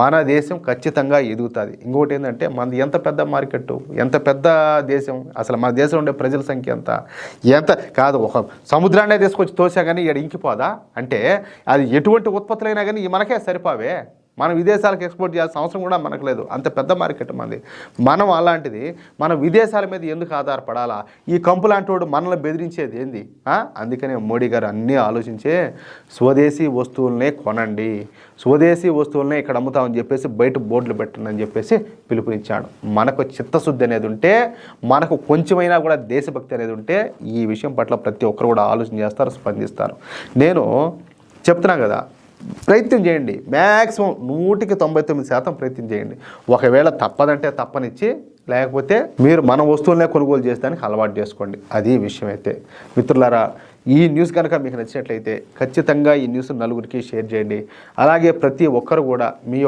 మన దేశం ఖచ్చితంగా ఎదుగుతుంది. ఇంకోటి ఏంటంటే మనది ఎంత పెద్ద మార్కెట్ ఎంత పెద్ద దేశం అసలు మన దేశంలో ఉండే ప్రజల సంఖ్య ఎంత? ఎంత? కాదు ఒక సముద్రాన్నే తీసుకొచ్చి తోసా కానీ ఇక్కడ ఇంకిపోదా? అంటే అది ఎటువంటి ఉత్పత్తులైనా కానీ మనకే సరిపోవే. మనం విదేశాలకు ఎక్స్పోర్ట్ చేయాల్సిన అవసరం కూడా మనకు లేదు. అంత పెద్ద మార్కెట్ మంది. మనం అలాంటిది మనం విదేశాల మీద ఎందుకు ఆధారపడాలా? ఈ కంపు లాంటి వాడు మనల్ని బెదిరించేది ఏంది? అందుకనే మోడీ గారు అన్నీ ఆలోచించే స్వదేశీ వస్తువులనే కొనండి. స్వదేశీ వస్తువులనే ఇక్కడ అమ్ముతామని చెప్పేసి బయట బోర్డులు పెట్టండి అని చెప్పేసి పిలుపునిచ్చాడు. మనకు చిత్తశుద్ధి అనేది ఉంటే మనకు కొంచెమైనా కూడా దేశభక్తి అనేది ఉంటే ఈ విషయం పట్ల ప్రతి ఒక్కరు కూడా ఆలోచన చేస్తారు స్పందిస్తారు. నేను చెప్తున్నా కదా ప్రయత్నం చేయండి. మ్యాక్సిమం నూటికి తొంభై తొమ్మిది శాతం ప్రయత్నం చేయండి. ఒకవేళ తప్పదంటే తప్పనిచ్చి లేకపోతే మీరు మన వస్తువులనే కొనుగోలు చేసేదానికి అలవాటు చేసుకోండి. అది విషయం అయితే. మిత్రులారా ఈ న్యూస్ కనుక మీకు నచ్చినట్లయితే ఖచ్చితంగా ఈ న్యూస్ నలుగురికి షేర్ చేయండి. అలాగే ప్రతి ఒక్కరు కూడా మీ